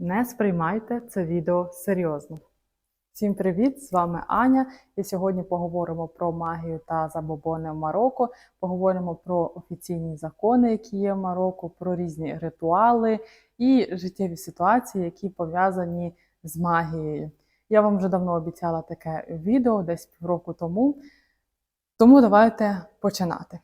Не сприймайте це відео серйозно. Всім привіт! З вами Аня. І сьогодні поговоримо про магію та забобони в Марокко. Поговоримо про офіційні закони, які є в Марокко, про різні ритуали і життєві ситуації, які пов'язані з магією. Я вам вже давно обіцяла таке відео, десь півроку тому. Тому давайте починати.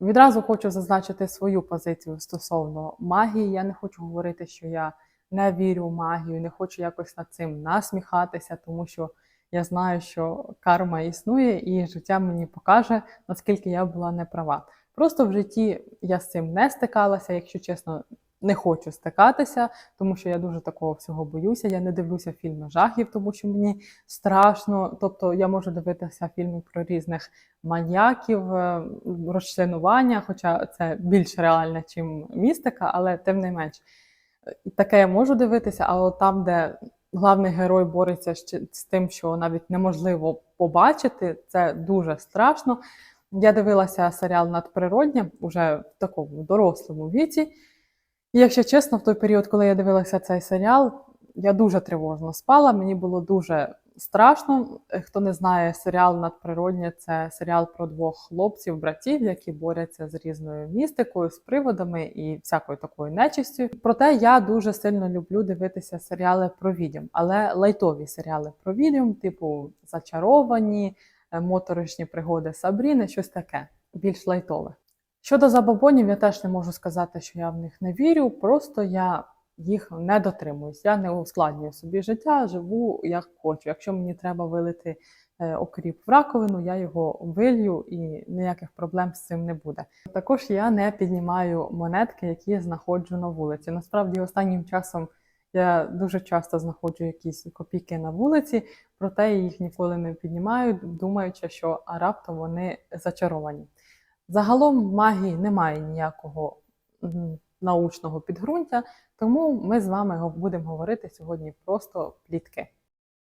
Відразу хочу зазначити свою позицію стосовно магії. Я не хочу говорити, що я не вірю в магію, не хочу якось над цим насміхатися, тому що я знаю, що карма існує, і життя мені покаже, наскільки я була неправа. Просто в житті я з цим не стикалася, якщо чесно, не хочу стикатися, тому що я дуже такого всього боюся. Я не дивлюся фільми жахів, тому що мені страшно. Тобто я можу дивитися фільми про різних маньяків, е, розчленування, хоча це більш реально, ніж містика, але тим не менш. Таке я можу дивитися, але там, де главний герой бореться з тим, що навіть неможливо побачити, це дуже страшно. Я дивилася серіал надприроднє уже в такому дорослому віці. І якщо чесно, в той період, коли я дивилася цей серіал, я дуже тривожно спала. Мені було дуже страшно. Е, Хто не знає, серіал надприроднє це серіал про двох хлопців, братів, які борються з різною містикою, з приводами і всякою такою нечистю. Проте я дуже сильно люблю дивитися серіали про відьом, але лайтові серіали про відьом, типу Зачаровані, е, моторошні пригоди Сабріни, щось таке, більш лайтове. Щодо забобонів, я теж не можу сказати, що я в них не вірю, просто я їх не дотримуюсь. Я не ускладнюю собі життя, живу як хочу. Якщо мені треба вилити е, окріп в раковину, я його вилью і ніяких проблем з цим не буде. Також я не піднімаю монетки, які знаходжу на вулиці. Насправді, останнім часом я дуже часто знаходжу якісь копійки на вулиці, проте їх ніколи не піднімаю, думаючи, що раптом вони зачаровані. Загалом магії немає ніякого научного підґрунтя, тому ми з вами будемо говорити сьогодні просто плітки.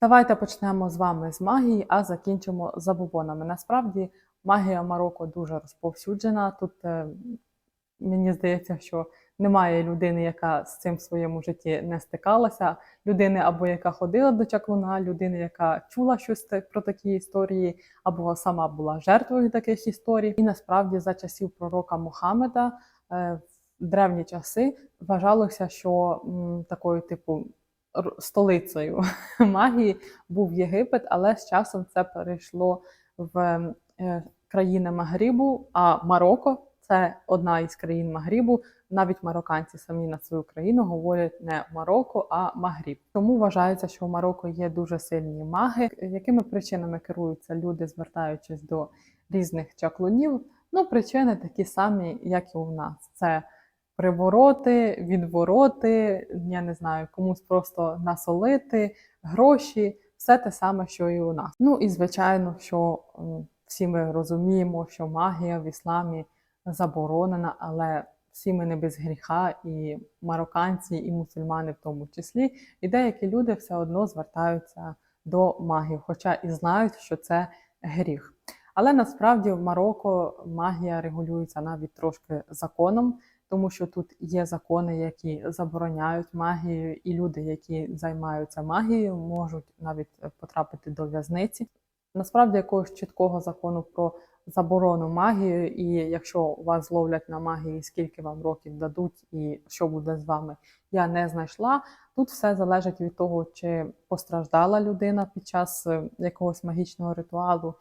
Давайте почнемо з вами з магії, а закінчимо забобонами. Насправді магія Марокко дуже розповсюджена. Тут е, мені здається, що немає людини, яка з цим в своєму житті не стикалася. Людини або яка ходила до чаклуна, людини, яка чула щось про такі історії, або сама була жертвою таких історій. І насправді за часів пророка Мухаммеда е, в древні часи вважалося, що такою типу столицею магії був Єгипет, але з часом це перейшло в е, країни Магрибу, а Марокко це одна із країн Магрибу. Навіть марокканці самі на свою країну говорять не Марокко, а Магріб. Тому вважається, що у Марокко є дуже сильні маги. Якими причинами керуються люди, звертаючись до різних чаклунів? Ну, причини такі самі, як і у нас. Це привороти, відвороти, я не знаю, комусь просто насолити, гроші, все те саме, що і у нас. Ну і звичайно, що всі ми розуміємо, що магія в ісламі заборонена, але всі ми не без гріха, і марокканці, і мусульмани в тому числі. І деякі люди все одно звертаються до магів, хоча і знають, що це гріх. Але насправді в Марокко магія регулюється навіть трошки законом, тому що тут є закони, які забороняють магію, і люди, які займаються магією, можуть навіть потрапити до в'язниці. Насправді якогось чіткого закону про заборону магію, і якщо вас зловлять на магії, скільки вам років дадуть, і що буде з вами, я не знайшла. Тут все залежить від того, чи постраждала людина під час е, якогось магічного ритуалу е,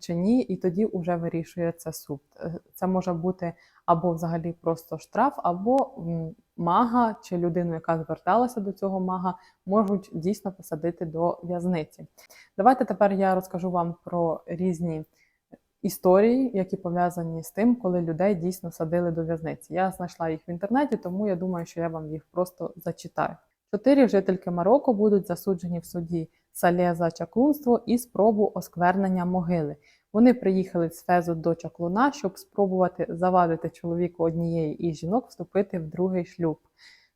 чи ні, і тоді вже вирішує це суд. Е, Це може бути або взагалі просто штраф, або мага чи людину, яка зверталася до цього мага, можуть дійсно посадити до в'язниці. Давайте тепер я розкажу вам про різні історії, які пов'язані з тим, коли людей дійсно садили до в'язниці. Я знайшла їх в інтернеті, тому я думаю, що я вам їх просто зачитаю. Чотири жительки Марокко будуть засуджені в суді за чаклунство і спробу осквернення могили. Вони приїхали з Фезу до чаклуна, щоб спробувати завадити чоловіку однієї із жінок вступити в другий шлюб.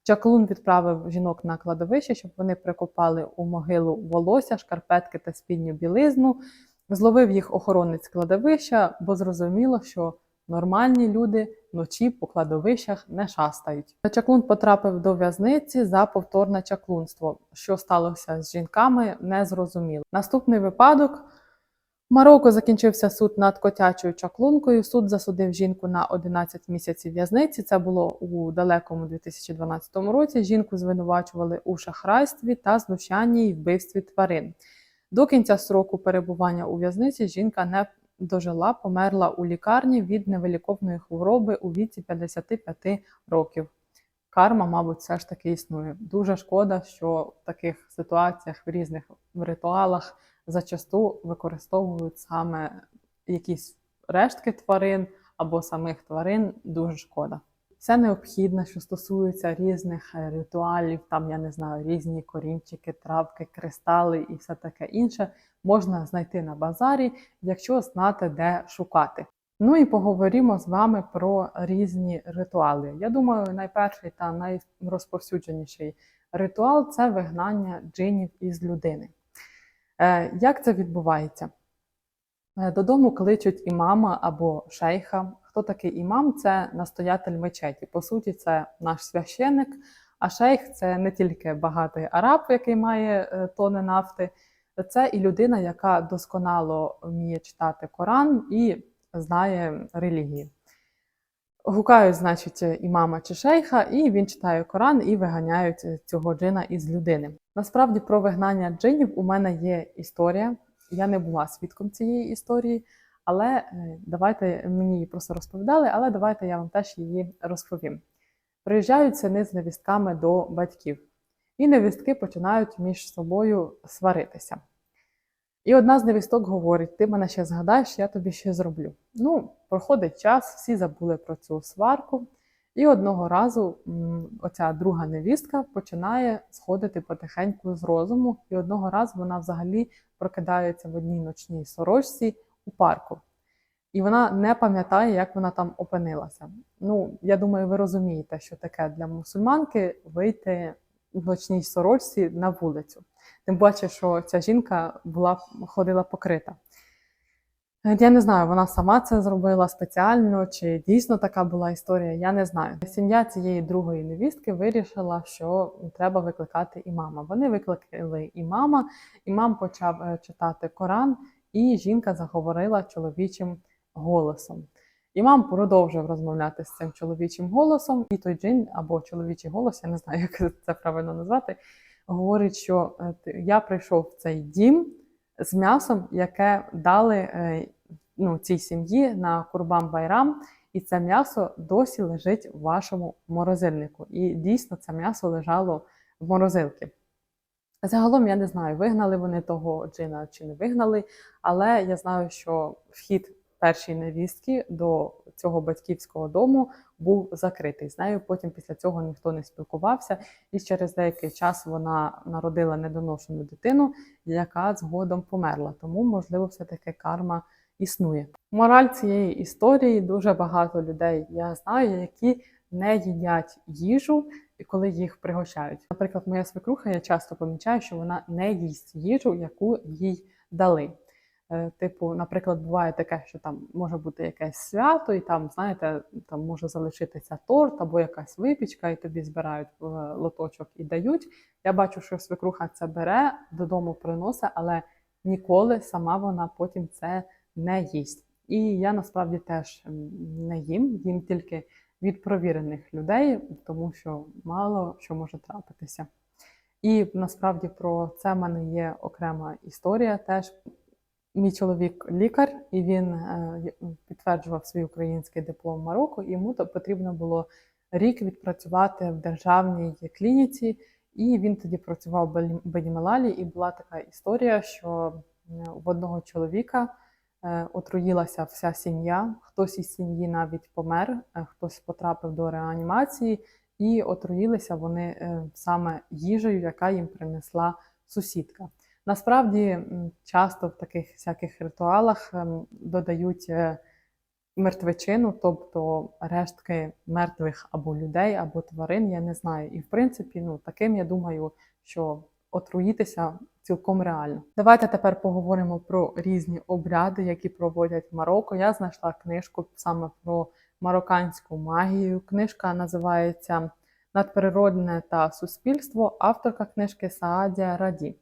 Чаклун відправив жінок на кладовище, щоб вони прикопали у могилу волосся, шкарпетки та спідню білизну. Зловив їх охоронець кладовища, бо зрозуміло, що нормальні люди вночі по кладовищах не шастають. Чаклун потрапив до в'язниці за повторне чаклунство. Що сталося з жінками, не зрозуміло. Наступний випадок. В Марокко закінчився суд над котячою чаклункою. Суд засудив жінку на 11 місяців в'язниці. Це було у далекому 2012 році. Жінку звинувачували у шахрайстві та знущанні і вбивстві тварин. До кінця сроку перебування у в'язниці жінка не дожила, померла у лікарні від невиліковної хвороби у віці 55 років. Карма, мабуть, все ж таки існує. Дуже шкода, що в таких ситуаціях в різних ритуалах зачасту використовують саме якісь рештки тварин або самих тварин. Дуже шкода. Все необхідне, що стосується різних е, ритуалів, там я не знаю, різні корінчики, травки, кристали і все таке інше, можна знайти на базарі, якщо знати, де шукати. Ну і поговоримо з вами про різні ритуали. Я думаю, найперший та найрозповсюдженіший ритуал це вигнання джинів із людини. Е, Як це відбувається? Е, Додому кличуть імама або шейха. Хто такий імам? Це настоятель мечеті. По суті, це наш священник, а шейх це не тільки багатий араб, який має е, тони нафти, це і людина, яка досконало вміє читати Коран і знає релігії. Гукають, значить, імама чи шейха, і він читає Коран і виганяють цього джина із людини. Насправді про вигнання джинів у мене є історія. Я не була свідком цієї історії, але е, давайте мені її просто розповідали, але давайте я вам теж її розповім. Приїжджають сини з невістками до батьків, і невістки починають між собою сваритися. І одна з невісток говорить: ти мене ще згадаєш, я тобі ще зроблю. Ну, проходить час, всі забули про цю сварку. І одного разу оця друга невістка починає сходити потихеньку з розуму, і одного разу вона взагалі прокидається в одній ночній сорочці у парку. І вона не пам'ятає, як вона там опинилася. Ну, я думаю, ви розумієте, що таке для мусульманки вийти в ночній сорочці на вулицю. Тим паче, що ця жінка була ходила покрита. Е, Я не знаю, вона сама це зробила спеціально, чи дійсно така була історія, я не знаю. Сім'я цієї другої невістки вирішила, що треба викликати імама. Вони викликали імама, імам почав е, читати Коран, і жінка заговорила чоловічим голосом. Імам продовжив розмовляти з цим чоловічим голосом, і той джин або чоловічий голос, я не знаю, як це правильно назвати, говорить, що е, я прийшов в цей дім з м'ясом, яке дали е, ну, цій сім'ї на Курбан Байрам, і це м'ясо досі лежить в вашому морозильнику. І дійсно це м'ясо лежало в морозилці. Загалом я не знаю, вигнали вони того джина чи не вигнали, але я знаю, що вхід першої невістки до цього батьківського дому був закритий. З нею потім після цього ніхто не спілкувався, і через деякий час вона народила недоношену дитину, яка згодом померла. Тому, можливо, все-таки карма існує. Мораль цієї історії дуже багато людей я знаю, які не їдять їжу, коли їх пригощають. Наприклад, моя свекруха, я часто помічаю, що вона не їсть їжу, яку їй дали. Е, Типу, наприклад, буває таке, що там може бути якесь свято, і там, знаєте, там може залишитися торт або якась випічка, і тобі збирають е, лоточок і дають. Я бачу, що свекруха це бере, додому приносить, але ніколи сама вона потім це не їсть. І я насправді теж не їм, їм тільки від провірених людей, тому що мало що може трапитися. І насправді про це в мене є окрема історія теж. Мій чоловік лікар, і він е, підтверджував свій український диплом в Марокко. І йому потрібно було рік відпрацювати в державній клініці. І він тоді працював в Бенімелалі, і була така історія, що в одного чоловіка е, отруїлася вся сім'я. Хтось із сім'ї навіть помер, е, хтось потрапив до реанімації, і отруїлися вони саме їжею, яка їм принесла сусідка. Насправді часто в таких всяких ритуалах ем, додають е, мертвечину, тобто рештки мертвих або людей, або тварин, я не знаю. І в принципі, ну таким я думаю, що отруїтися цілком реально. Давайте тепер поговоримо про різні обряди, які проводять в Марокко. Я знайшла книжку саме про марокканську магію. Книжка називається Надприродне та суспільство. Авторка книжки Саадія Раді.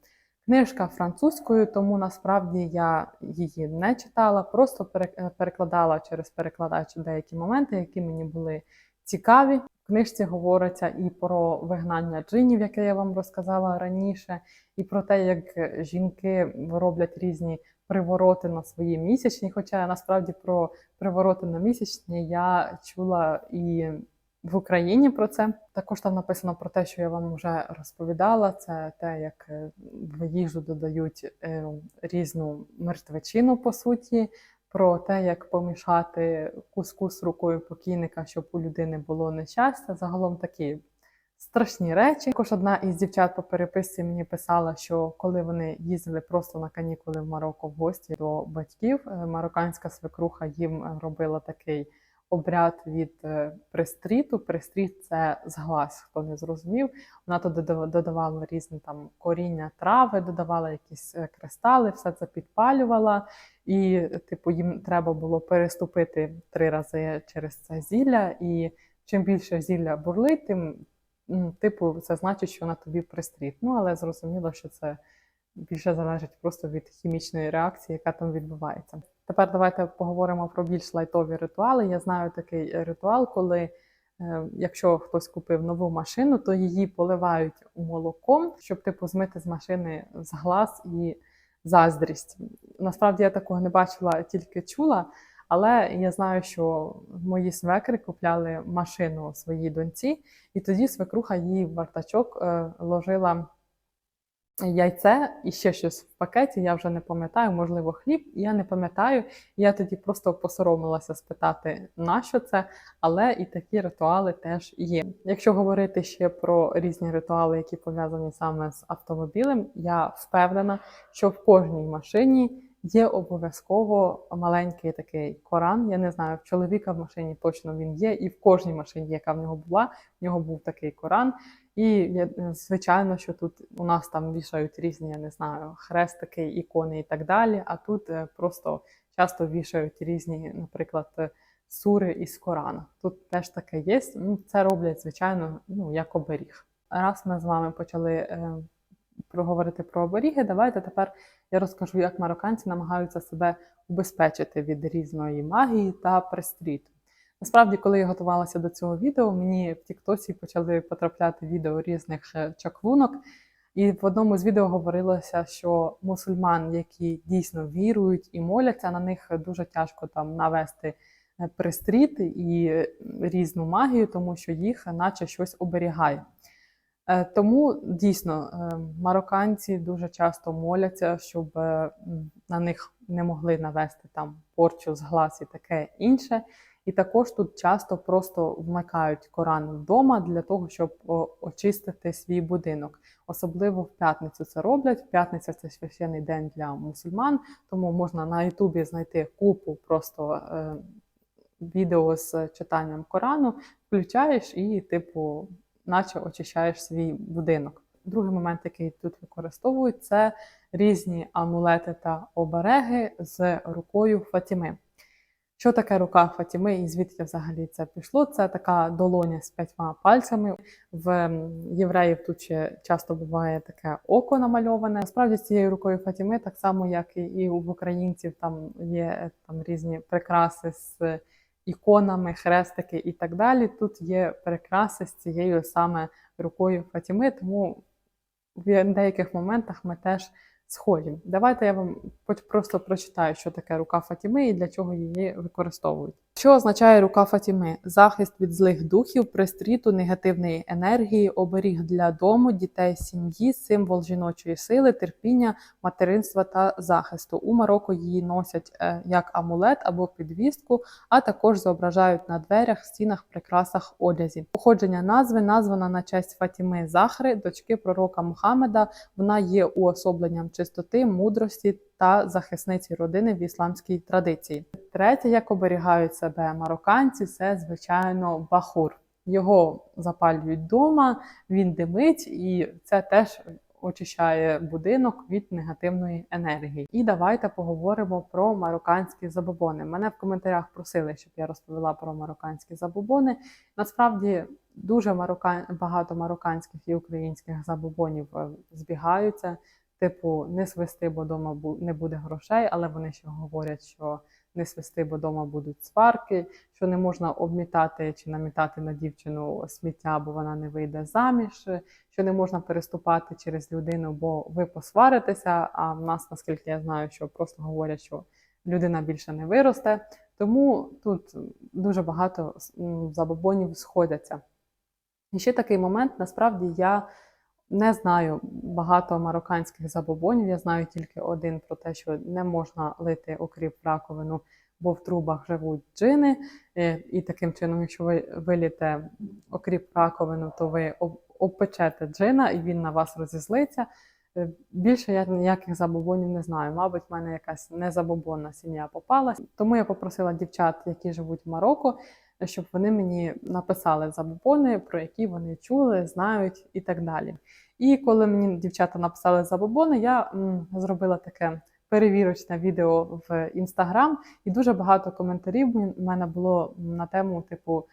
Книжка французькою, тому насправді я її не читала, просто перекладала через перекладач деякі моменти, які мені були цікаві. В книжці говориться і про вигнання джинів, яке я вам розказала раніше, і про те, як жінки роблять різні привороти на свої місячні. Хоча насправді про привороти на місячні я чула і в Україні про це. Також там написано про те, що я вам вже розповідала. Це те, як е, в їжу додають е, різну мертвечину, по суті, про те, як помішати кускус рукою покійника, щоб у людини було нещастя. Загалом такі страшні речі. Також одна із дівчат по переписці мені писала, що коли вони їздили просто на канікули в Марокко в гості до батьків, е, марокканська свекруха їм робила такий обряд від е, пристріту. Пристріт це зглаз, хто не зрозумів. Вона туди додавала різні там коріння трави, додавала якісь е, кристали, все це підпалювала. І, типу, їм треба було переступити три рази через це зілля. І чим більше зілля бурлить, тим, типу, це значить, що на тобі пристріт. Ну, але зрозуміло, що це більше залежить просто від хімічної реакції, яка там відбувається. Тепер давайте поговоримо про більш лайтові ритуали. Я знаю такий е, ритуал, коли е, якщо хтось купив нову машину, то її поливають молоком, щоб типу змити з машини зглаз і заздрість. Насправді я такого не бачила, тільки чула. Але я знаю, що мої свекри купляли машину своїй доньці, і тоді свекруха їй в бардачок е, ложила яйце і ще щось в пакеті. Я вже не пам'ятаю, можливо, хліб. Я не пам'ятаю. Я тоді просто посоромилася спитати, на що це, але і такі ритуали теж є. Якщо говорити ще про різні ритуали, які пов'язані саме з автомобілем, я впевнена, що в кожній машині. Є обов'язково маленький такий Коран. Я не знаю, в чоловіка в машині точно він є, і в кожній машині, яка в нього була, в нього був такий Коран. І звичайно, що тут у нас там вішають різні, я не знаю, хрестики, ікони і так далі. А тут е, просто часто вішають різні, наприклад, е, сури із Корана. Тут теж таке є. Ну, Це роблять, звичайно, ну як оберіг. Раз ми з вами почали е, проговорити про оберіги, давайте тепер я розкажу, як марокканці намагаються себе убезпечити від різної магії та пристріту. Насправді, коли я готувалася до цього відео, мені в Тіктосі почали потрапляти відео різних е, чаклунок. І в одному з відео говорилося, що мусульман, які дійсно вірують і моляться, на них дуже тяжко там навести е, пристріт і е, різну магію, тому що їх наче щось оберігає. Тому дійсно марокканці дуже часто моляться, щоб на них не могли навести там порчу з глаз і таке інше. І також тут часто просто вмикають Коран вдома для того, щоб очистити свій будинок. Особливо в п'ятницю це роблять. П'ятниця це священний день для мусульман, тому можна на Ютубі знайти купу просто е, відео з читанням Корану, включаєш і, типу, наче очищаєш свій будинок. Другий момент, який тут використовують, це різні амулети та обереги з рукою Фатіми. Що таке рука Фатіми і звідки взагалі це пішло? Це така долоня з п'ятьма пальцями. В євреїв тут ще часто буває таке око намальоване. Насправді з цією рукою Фатіми, так само як і- в українців, там є е, там різні прикраси з іконами, хрестики і так далі. Тут є прикраси з цією саме рукою Фатіми, тому в деяких моментах ми теж схожі. Давайте я вам просто прочитаю, що таке рука Фатіми і для чого її використовують. Що означає рука Фатіми? Захист від злих духів, пристріту, негативної енергії, оберіг для дому, дітей, сім'ї, символ жіночої сили, терпіння, материнства та захисту. У Марокко її носять е, як амулет або підвістку, а також зображають на дверях, стінах, прикрасах одязі. Походження назви названа на честь Фатіми Захри, дочки пророка Мухаммеда. Вона є уособленням чистоти, мудрості та захисниці родини в ісламській традиції. Третє, як оберігають себе марокканці, це звичайно бахур. Його запалюють вдома, він димить, і це теж очищає будинок від негативної енергії. І давайте поговоримо про марокканські забобони. Мене в коментарях просили, щоб я розповіла про марокканські забобони. Насправді дуже мароккан... багато марокканських і українських забобонів е, збігаються. Типу, не свисти, бо вдома не буде грошей, але вони ще говорять, що не свисти, бо вдома будуть сварки, що не можна обмітати чи намітати на дівчину сміття, бо вона не вийде заміж, що не можна переступати через людину, бо ви посваритеся. А в нас, наскільки я знаю, що просто говорять, що людина більше не виросте. Тому тут дуже багато забобонів сходяться. І ще такий момент, насправді я не знаю багато марокканських забобонів. Я знаю тільки один про те, що не можна лити окріп раковину, бо в трубах живуть джини. Е, І таким чином, якщо ви виліте окріп раковину, то ви обпечете джина і він на вас розізлиться. Е, Більше я ніяких забобонів не знаю. Мабуть, в мене якась незабобонна сім'я попалась. Тому я попросила дівчат, які живуть в Марокко, щоб вони мені написали забобони, про які вони чули, знають і так далі. І коли мені дівчата написали забобони, я м, зробила таке перевірочне відео в інстаграм, і дуже багато коментарів в мене було на тему, типу,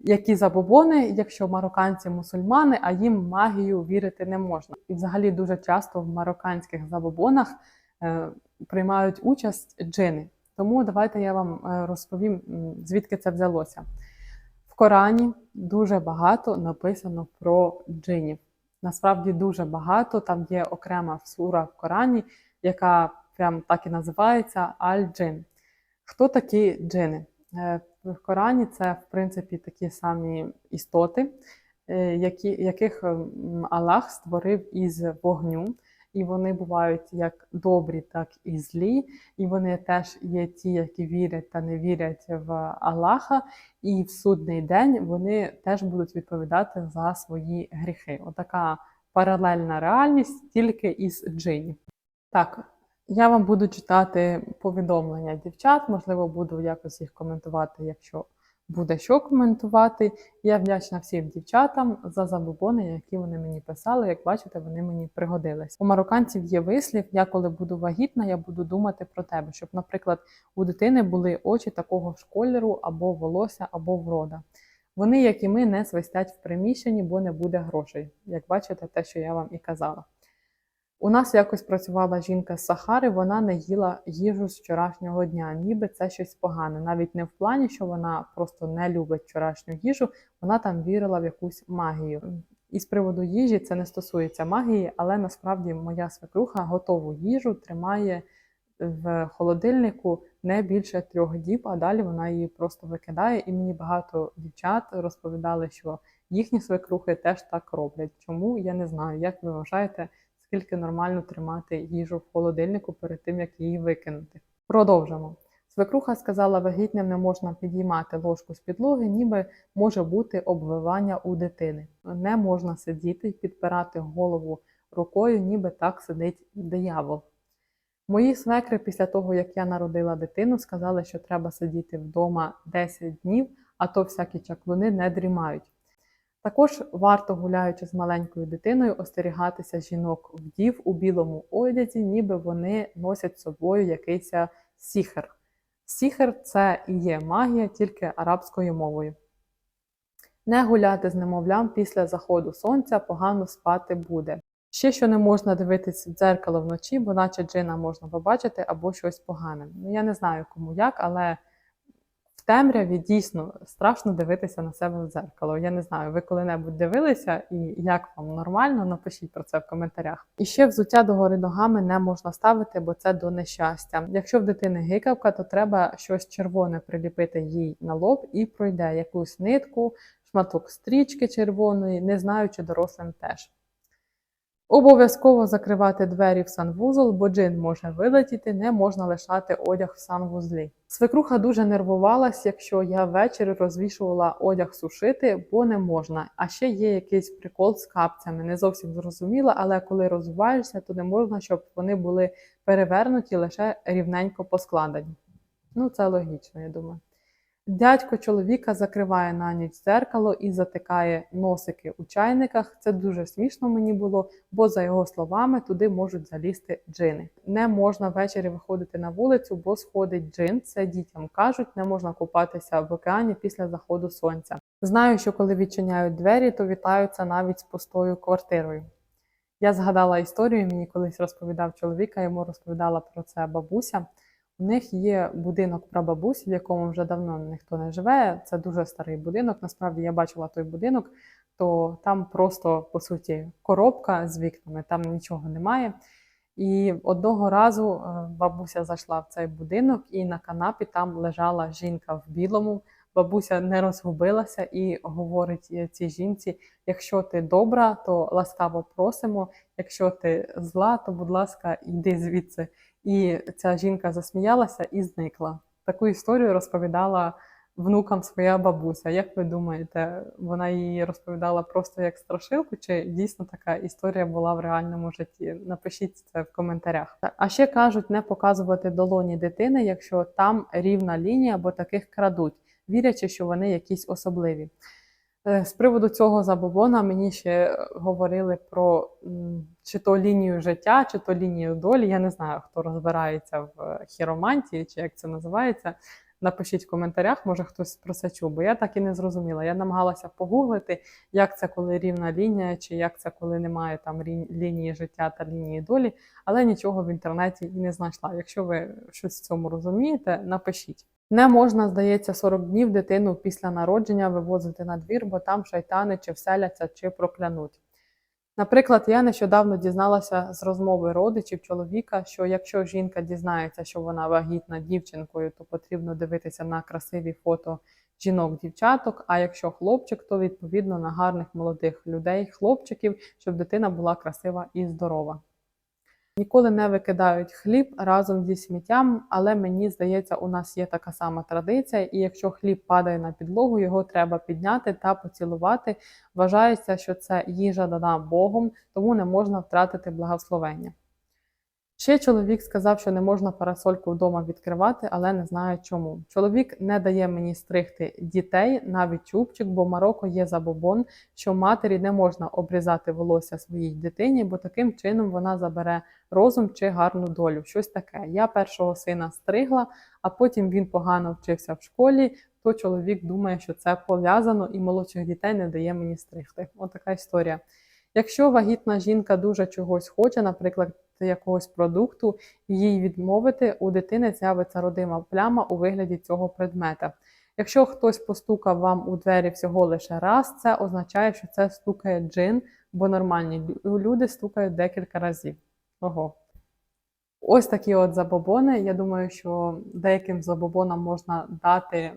які забобони, якщо марокканці мусульмани, а їм магію вірити не можна. І взагалі дуже часто в марокканських забобонах е, приймають участь джини. Тому давайте я вам е, розповім, звідки це взялося. В Корані дуже багато написано про джинів. Насправді дуже багато. Там є окрема сура в Корані, яка прям так і називається Аль-Джин. Хто такі джини? Е, В Корані це, в принципі, такі самі істоти, е, які, яких Аллах створив із вогню. І вони бувають як добрі, так і злі. І вони теж є ті, які вірять та не вірять в Аллаха. І в судний день вони теж будуть відповідати за свої гріхи. Отака паралельна реальність тільки із джинів. Так, я вам буду читати повідомлення дівчат, можливо, буду якось їх коментувати, якщо буде що коментувати. Я вдячна всім дівчатам за забобони, які вони мені писали. Як бачите, вони мені пригодились. У марокканців є вислів: я коли буду вагітна, я буду думати про тебе, щоб, наприклад, у дитини були очі такого ж кольору, або волосся, або врода. Вони, як і ми, не свистять в приміщенні, бо не буде грошей. Як бачите, те, що я вам і казала. У нас якось працювала жінка з Сахари, вона не їла їжу з вчорашнього дня, ніби це щось погане. Навіть не в плані, що вона просто не любить вчорашню їжу, вона там вірила в якусь магію. І з приводу їжі це не стосується магії, але насправді моя свекруха готову їжу тримає в холодильнику не більше трьох діб, а далі вона її просто викидає. І мені багато дівчат розповідали, що їхні свекрухи теж так роблять. Чому я не знаю, як ви вважаєте, скільки нормально тримати їжу в холодильнику перед тим, як її викинути. Продовжимо. Свекруха сказала, вагітним не можна підіймати ложку з підлоги, ніби може бути обвивання у дитини. Не можна сидіти і підпирати голову рукою, ніби так сидить диявол. Мої свекри після того, як я народила дитину, сказали, що треба сидіти вдома 10 днів, а то всякі чаклуни не дрімають. Також варто, гуляючи з маленькою дитиною, остерігатися жінок вдів у білому одязі, ніби вони носять з собою якийсь сіхер. Сіхер це і є магія тільки арабською мовою. Не гуляти з немовлям після заходу сонця погано спати буде. Ще що не можна дивитись в дзеркало вночі, бо наче джина можна побачити або щось погане. Ну я не знаю кому як, але в темряві дійсно страшно дивитися на себе в дзеркало. Я не знаю, ви коли-небудь дивилися і як вам нормально, напишіть про це в коментарях. І ще взуття догори ногами не можна ставити, бо це до нещастя. Якщо в дитини гикавка, то треба щось червоне приліпити їй на лоб і пройде якусь нитку, шматок стрічки червоної, не знаю, чи дорослим теж. Обов'язково закривати двері в санвузол, бо джин може вилетіти, не можна лишати одяг в санвузлі. Свекруха дуже нервувалась, якщо я ввечері розвішувала одяг сушити, бо не можна. А ще є якийсь прикол з капцями. Не зовсім зрозуміла, але коли розвиваєшся, то не можна, щоб вони були перевернуті лише рівненько поскладені. Ну, це логічно, я думаю. Дядько чоловіка закриває на ніч дзеркало і затикає носики у чайниках. Це дуже смішно мені було, бо за його словами туди можуть залізти джини. Не можна ввечері виходити на вулицю, бо сходить джин. Це дітям кажуть, не можна купатися в океані після заходу сонця. Знаю, що коли відчиняють двері, то вітаються навіть з пустою квартирою. Я згадала історію, мені колись розповідав чоловік, а йому розповідала про це бабуся. У них є будинок прабабусі, в якому вже давно ніхто не живе. Це дуже старий будинок. Насправді я бачила той будинок, то там просто по суті коробка з вікнами, там нічого немає. І одного разу е, бабуся зайшла в цей будинок, і на канапі там лежала жінка в білому. Бабуся не розгубилася і говорить е, цій жінці: якщо ти добра, то ласкаво просимо. Якщо ти зла, то будь ласка, йди звідси. І ця жінка засміялася і зникла. Таку історію розповідала внукам своя бабуся. Як ви думаєте, вона її розповідала просто як страшилку, чи дійсно така історія була в реальному житті? Напишіть це в коментарях. А ще кажуть не показувати долоні дитини, якщо там рівна лінія, бо таких крадуть, вірячи, що вони якісь особливі. Е, З приводу цього забобона мені ще говорили про чи то лінію життя, чи то лінію долі. Я не знаю, хто розбирається в хіромантії, чи як це називається. Напишіть в коментарях, може хтось про це чув, бо я так і не зрозуміла. Я намагалася погуглити, як це коли рівна лінія, чи як це коли немає там лінії життя та лінії долі, але нічого в інтернеті і не знайшла. Якщо ви щось в цьому розумієте, напишіть. Не можна, здається, 40 днів дитину після народження вивозити на двір, бо там шайтани чи вселяться, чи проклянуть. Наприклад, я нещодавно дізналася з розмови родичів чоловіка, що якщо жінка дізнається, що вона вагітна дівчинкою, то потрібно дивитися на красиві фото жінок-дівчаток. А якщо хлопчик, то відповідно на гарних молодих людей, хлопчиків, щоб дитина була красива і здорова. Ніколи не викидають хліб разом зі сміттям, але мені здається, у нас є така сама традиція, і якщо хліб падає на підлогу, його треба підняти та поцілувати. Вважається, що це їжа дана Богом, тому не можна втратити благословення. Ще чоловік сказав, що не можна парасольку вдома відкривати, але не знаю чому. Чоловік не дає мені стригти дітей, навіть чубчик, бо в Марокко є забобон, що матері не можна обрізати волосся своїй дитині, бо таким чином вона забере розум чи гарну долю. Щось таке. Я першого сина стригла, а потім він погано вчився в школі. То чоловік думає, що це пов'язано, і молодших дітей не дає мені стригти. Отака історія. Якщо вагітна жінка дуже чогось хоче, наприклад, якогось продукту, їй відмовити, у дитини з'явиться родима пляма у вигляді цього предмета. Якщо хтось постукав вам у двері всього лише раз, це означає, що це стукає джин, бо нормальні люди стукають декілька разів. Ого. Ось такі от забобони. Я думаю, що деяким забобонам можна дати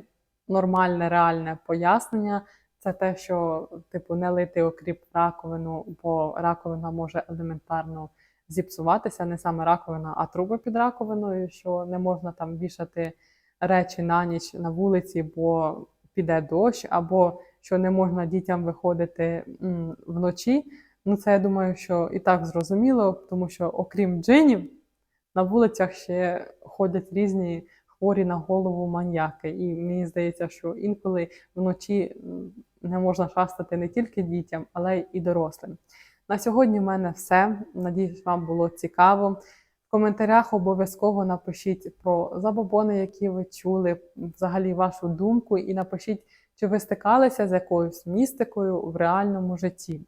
нормальне, реальне пояснення. Це те, що типу не лити окріп раковину, бо раковина може елементарно зіпсуватися, не саме раковина, а труби під раковиною, що не можна там вішати речі на ніч на вулиці, бо піде дощ, або що не можна дітям виходити вночі. Ну, це я думаю, що і так зрозуміло, тому що окрім джинів, на вулицях ще ходять різні хворі на голову маньяки. І мені здається, що інколи вночі не можна шастати не тільки дітям, але й дорослим. На сьогодні в мене все. Надіюсь, вам було цікаво. В коментарях обов'язково напишіть про забобони, які ви чули, взагалі вашу думку, і напишіть, чи ви стикалися з якоюсь містикою в реальному житті.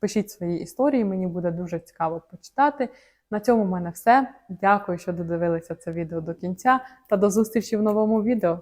Пишіть свої історії, мені буде дуже цікаво почитати. На цьому в мене все. Дякую, що додивилися це відео до кінця, та до зустрічі в новому відео.